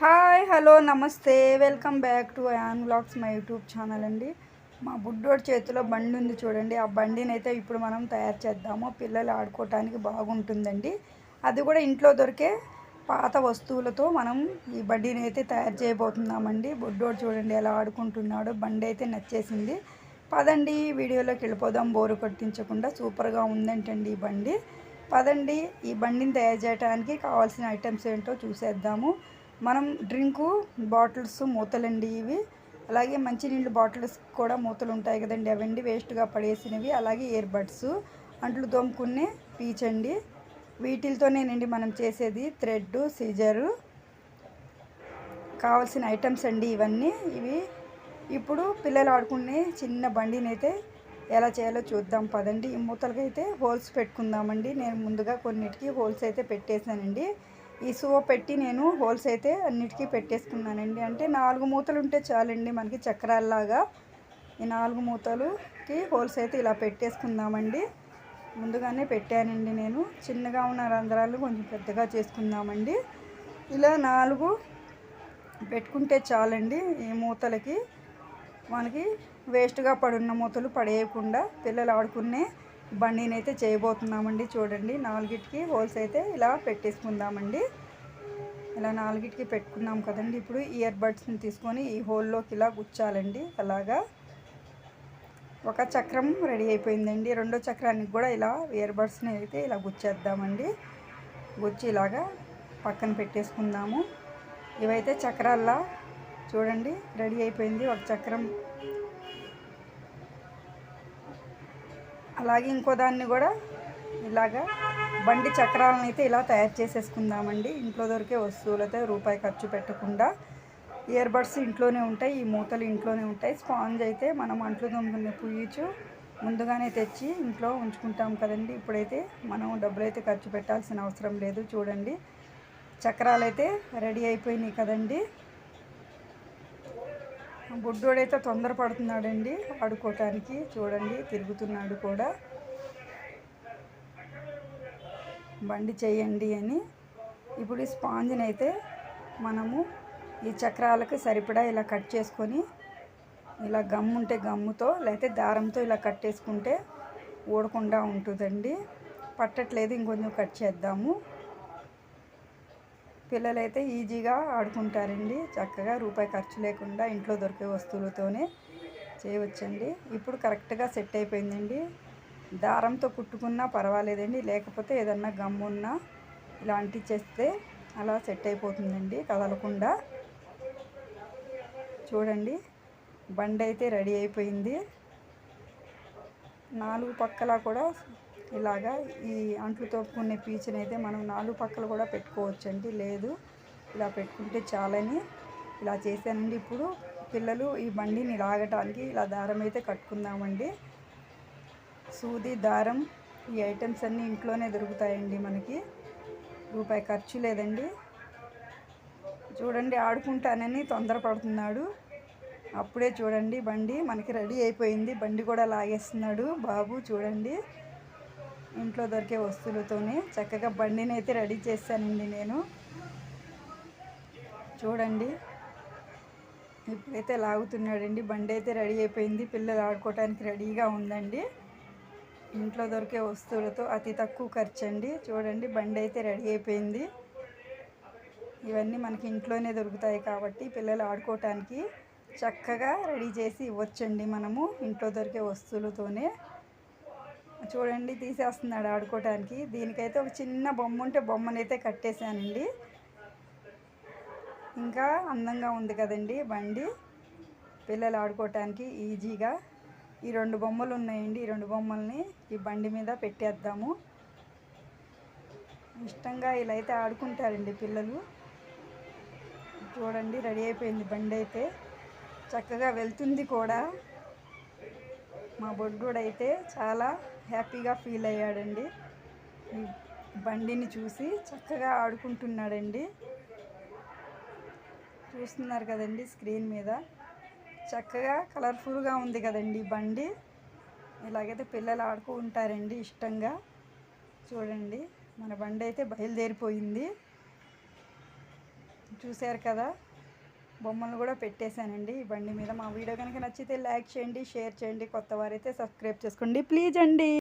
Hi hello నమస్తే. Welcome back to an blogs my YouTube channel అండి. మా బుడ్డోడి చేతిలో బండి ఉంది చూడండి. ఆ బండిని అయితే ఇప్పుడు మనం తయారు చేద్దాము. పిల్లలు ఆడుకోవటానికి బాగుంటుందండి. అది కూడా ఇంట్లో దొరికే పాత వస్తువులతో మనం ఈ బండిని అయితే తయారు చేయబోతున్నామండి. బుడ్డోడు చూడండి ఎలా ఆడుకుంటున్నాడో. బండి అయితే నచ్చేసింది. పదండి వీడియోలోకి వెళ్ళిపోదాం. బోరు కొట్టించకుండా సూపర్గా ఉందంటండి ఈ బండి. పదండి ఈ బండిని తయారు చేయడానికి కావాల్సిన ఐటమ్స్ ఏంటో చూసేద్దాము. మనం డ్రింకు బాటిల్స్ మూతలండి ఇవి. అలాగే మంచినీళ్ళు బాటిల్స్ కూడా మూతలు ఉంటాయి కదండి. అవండి వేస్ట్గా పడేసినవి. అలాగే ఇయర్ బడ్స్ అంట్లు తోముకునే పీచ్ అండి. వీటితోనేనండి మనం చేసేది థ్రెడ్ సీజరు. కావాల్సిన ఐటమ్స్ అండి ఇవన్నీ. ఇవి ఇప్పుడు పిల్లలు ఆడుకునే చిన్న బండిని అయితే ఎలా చేయాలో చూద్దాం పదండి. ఈ మూతలకైతే అయితే హోల్స్ పెట్టుకుందామండి. నేను ముందుగా కొన్నిటికి హోల్స్ అయితే పెట్టేశానండి. ఈ సువ పెట్టి నేను హోల్స్ అయితే అన్నిటికీ పెట్టేసుకున్నానండి. అంటే నాలుగు మూతలు ఉంటే చాలండి మనకి చక్రాల్లాగా. ఈ నాలుగు మూతలుకి హోల్స్ అయితే ఇలా పెట్టేసుకుందామండి. ముందుగానే పెట్టానండి నేను. చిన్నగా ఉన్న రంధ్రాలు కొంచెం పెద్దగా చేసుకుందామండి. ఇలా నాలుగు పెట్టుకుంటే చాలండి ఈ మూతలకి. మనకి వేస్ట్గా పడున్న మూతలు పడేయకుండా పిల్లలు ఆడుకునే బండిని అయితే చేయబోతున్నామండి చూడండి. నాలుగిటికి హోల్స్ అయితే ఇలా పెట్టేసుకుందామండి. ఇలా నాలుగిటికి పెట్టుకున్నాం కదండి. ఇప్పుడు ఇయర్ బడ్స్ని తీసుకొని ఈ హోల్లోకి ఇలా గుచ్చాలండి. అలాగా ఒక చక్రం రెడీ అయిపోయిందండి. రెండో చక్రానికి కూడా ఇలా ఇయర్ బడ్స్ని అయితే ఇలా గుచ్చేద్దామండి. గుచ్చి ఇలాగా పక్కన పెట్టేసుకుందాము. ఇవైతే చక్రాల్లా చూడండి రెడీ అయిపోయింది. ఒక చక్రం అలాగే ఇంకో దాన్ని కూడా ఇలాగా బండి చక్రాలను అయితే ఇలా తయారు చేసేసుకుందామండి. ఇంట్లో దొరికే వస్తువులతో రూపాయి ఖర్చు పెట్టకుండా ఇయర్ బడ్స్ ఇంట్లోనే ఉంటాయి ఈ మూతలు ఇంట్లోనే ఉంటాయి. స్పాంజ్ అయితే మనం అంట్లు తొమ్మిది పుయ్యచ్చు ముందుగానే తెచ్చి ఇంట్లో ఉంచుకుంటాం కదండి. ఇప్పుడైతే మనం డబ్బులైతే ఖర్చు పెట్టాల్సిన అవసరం లేదు చూడండి. చక్రాలు అయితే రెడీ అయిపోయినాయి కదండి. బుడ్డోడైతే తొందరపడుతున్నాడండి ఆడుకోవటానికి చూడండి తిరుగుతున్నాడు కూడా. బండి చేయండి అని. ఇప్పుడు ఈ స్పాంజ్ని అయితే మనము ఈ చక్రాలకు సరిపడా ఇలా కట్ చేసుకొని ఇలా గమ్ము ఉంటే గమ్ముతో లేకపోతే దారంతో ఇలా కట్టేసుకుంటే ఊడకుండా ఉంటుందండి. పట్టట్లేదు ఇంకొంచెం కట్ చేద్దాము. పిల్లలైతే ఈజీగా ఆడుకుంటారండి. చక్కగా రూపాయి ఖర్చు లేకుండా ఇంట్లో దొరికే వస్తువులతోనే చేయవచ్చండి. ఇప్పుడు కరెక్ట్గా సెట్ అయిపోయిందండి. దారంతో కుట్టుకున్నా పర్వాలేదండి. లేకపోతే ఏదన్నా గమ్మున్నా ఇలాంటివి చేస్తే అలా సెట్ అయిపోతుందండి. కదలకుండా. చూడండి. బండి అయితే రెడీ అయిపోయింది. నాలుగు పక్కల కూడా ఇలాగా ఈ అంట్లు తోపుకునే పీచుని అయితే మనం నాలుగు పక్కలు కూడా పెట్టుకోవచ్చండి. లేదు ఇలా పెట్టుకుంటే చాలని ఇలా చేశానండి. ఇప్పుడు పిల్లలు ఈ బండిని లాగటానికి ఇలా దారం అయితే కట్టుకుందామండి. సూది దారం ఈ ఐటమ్స్ అన్నీ ఇంట్లోనే దొరుకుతాయండి మనకి. రూపాయి ఖర్చు లేదండి. చూడండి ఆడుకుంటానని తొందరపడుతున్నాడు. అప్పుడే చూడండి బండి మనకి రెడీ అయిపోయింది. బండి కూడా లాగేస్తున్నాడు బాబు చూడండి. ఇంట్లో దొరికే వస్తువులతోనే చక్కగా బండిని అయితే రెడీ చేశానండి నేను. చూడండి. ఇప్పుడైతే లాగుతున్నాడండి. బండి అయితే రెడీ అయిపోయింది. పిల్లలు ఆడుకోవటానికి రెడీగా ఉందండి. ఇంట్లో దొరికే వస్తువులతో అతి తక్కువ ఖర్చు అండి చూడండి బండి అయితే రెడీ అయిపోయింది. ఇవన్నీ మనకి ఇంట్లోనే దొరుకుతాయి కాబట్టి పిల్లలు ఆడుకోవటానికి చక్కగా రెడీ చేసి ఇవ్వచ్చండి మనము ఇంట్లో దొరికే వస్తువులతోనే. చూడండి తీసేస్తున్నాడు ఆడుకోవటానికి. దీనికైతే ఒక చిన్న బొమ్మ ఉంటే బొమ్మనైతే కట్టేశానండి. ఇంకా అందంగా ఉంది కదండి బండి. పిల్లలు ఆడుకోవటానికి ఈజీగా. ఈ రెండు బొమ్మలు ఉన్నాయండి ఈ రెండు బొమ్మల్ని ఈ బండి మీద పెట్టేద్దాము. ఇష్టంగా ఇలా అయితే ఆడుకుంటారండి పిల్లలు. చూడండి రెడీ అయిపోయింది బండి అయితే. చక్కగా వెళ్తుంది కూడా. మా బొడ్డోడైతే చాలా హ్యాపీగా ఫీల్ అయ్యాడండి. ఈ బండిని చూసి చక్కగా ఆడుకుంటున్నాడండి. చూస్తున్నారు కదండి స్క్రీన్ మీద. చక్కగా కలర్ఫుల్గా ఉంది కదండి బండి. ఇలాగైతే పిల్లలు ఆడుకుంటారండి ఇష్టంగా. చూడండి మన బండి అయితే బయలుదేరిపోయింది. చూశారు కదా? బొమ్మలు కూడా పెట్టేశానండి. ఈ బండి మీద మా వీడియో కనుక నచ్చితే లైక్ చేయండి షేర్ చేయండి కొత్త వారైతే సబ్స్క్రైబ్ చేసుకోండి. ప్లీజ్ అండి.